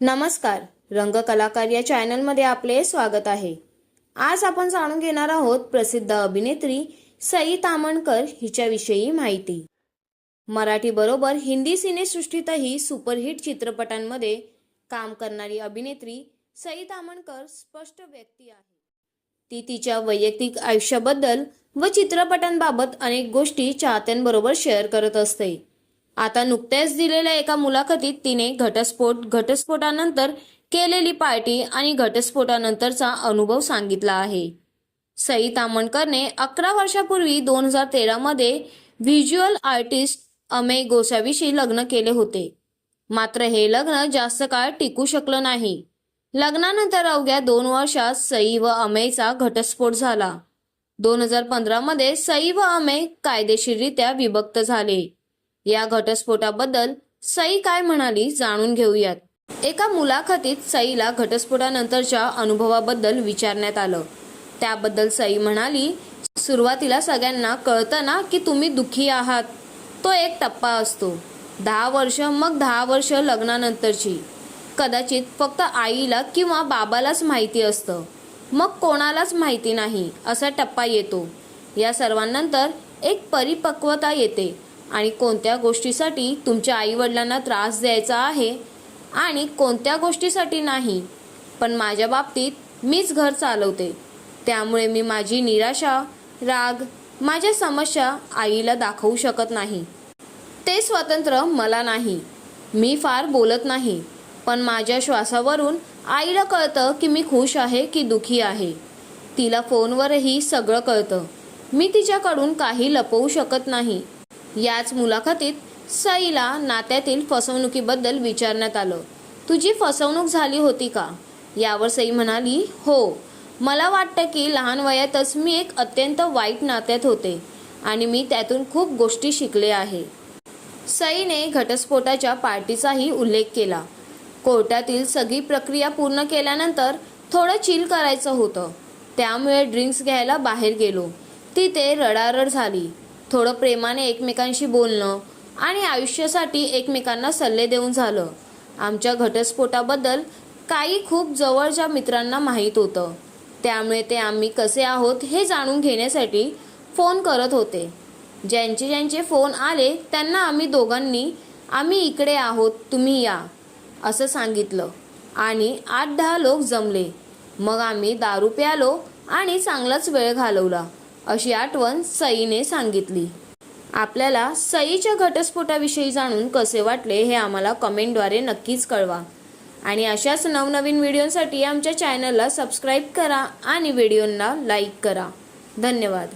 नमस्कार रंगकलाकार या चॅनलमध्ये आपले स्वागत आहे. आज आपण जाणून घेणार आहोत प्रसिद्ध अभिनेत्री सई तामणकर हिच्याविषयी माहिती. मराठी बरोबर हिंदी सिनेसृष्टीतही सुपरहिट चित्रपटांमध्ये काम करणारी अभिनेत्री सई तामणकर स्पष्ट व्यक्ती आहे. ती तिच्या वैयक्तिक आयुष्याबद्दल व चित्रपटांबाबत अनेक गोष्टी चाहत्यांबरोबर शेअर करत असते. आता नुकत्याच दिलेल्या एका मुलाखतीत तिने घटस्फोट घटस्फोटानंतर केलेली पार्टी आणि घटस्फोटानंतरचा अनुभव सांगितला आहे. सई तामणकरने अकरा वर्षापूर्वी दोन हजार तेरामध्ये व्हिज्युअल आर्टिस्ट अमेय गोसावीशी लग्न केले होते. मात्र हे लग्न जास्त काळ टिकू शकलं नाही. लग्नानंतर अवघ्या दोन वर्षात सई व अमेयचा घटस्फोट झाला. दोन हजार पंधरामध्ये सई व अमेय कायदेशीररित्या विभक्त झाले. या घटस्फोटाबद्दल सई काय म्हणाली जाणून घेऊयात. एका मुलाखतीत सईला घटस्फोटानंतरच्या अनुभवाबद्दल विचारण्यात आलं. त्याबद्दल सई म्हणाली सुरुवातीला सगळ्यांना कळतं ना की तुम्ही दुःखी आहात. तो एक टप्पा असतो. दहा वर्ष मग दहा वर्ष लग्नानंतरची. कदाचित फक्त आईला किंवा बाबालाच माहिती असतं. मग कोणालाच माहिती नाही असा टप्पा येतो. या सर्वांनंतर एक परिपक्वता येते. आणि कोणत्या गोष्टीसाठी तुमच्या आईवडिलांना त्रास द्यायचा आहे आणि कोणत्या गोष्टीसाठी नाही. पण माझ्या बाबतीत मीच घर चालवते. त्यामुळे मी माझी निराशा राग माझ्या समस्या आईला दाखवू शकत नाही. ते स्वतंत्र मला नाही. मी फार बोलत नाही. पण माझ्या श्वासावरून आईला कळतं की मी खुश आहे की दुखी आहे. तिला फोनवरही सगळं कळतं. मी तिच्याकडून काही लपवू शकत नाही. याच मुलाखतीत सईला नात्यातील फसवणुकीबद्दल विचारण्यात आलं. तुझी फसवणूक झाली होती का? यावर सई म्हणाली हो. मला वाटतं की लहान वयातच मी एक अत्यंत वाईट नात्यात होते आणि मी त्यातून खूप गोष्टी शिकले आहे. सईने घटस्फोटाच्या पार्टीचाही उल्लेख केला. कोर्टातील सगळी प्रक्रिया पूर्ण केल्यानंतर थोडं चिल करायचं होतं. त्यामुळे ड्रिंक्स घ्यायला बाहेर गेलो. तिथे रडारड झाली. थोडं प्रेमाने एकमेकांशी बोलणं आणि आयुष्यासाठी एकमेकांना सल्ले देऊन झालं. आमच्या घटस्फोटाबद्दल काही खूप जवळच्या मित्रांना माहीत होतं. त्यामुळे ते आम्ही कसे आहोत हे जाणून घेण्यासाठी फोन करत होते. ज्यांचे ज्यांचे फोन आले त्यांना आम्ही दोघांनी आम्ही इकडे आहोत तुम्ही या असं सांगितलं. आणि आठ दहा लोक जमले. मग आम्ही दारू प्यालो आणि चांगलाच वेळ घालवला. अशी आठवण सईने सांगितली. आपल्याला सईच्या घटस्फोटाविषयी जाणून कसे वाटले हे आम्हाला कमेंटद्वारे नक्कीच कळवा. आणि अशाच नवनवीन व्हिडिओसाठी आमच्या चॅनलला सबस्क्राईब करा आणि व्हिडिओंना लाईक करा. धन्यवाद.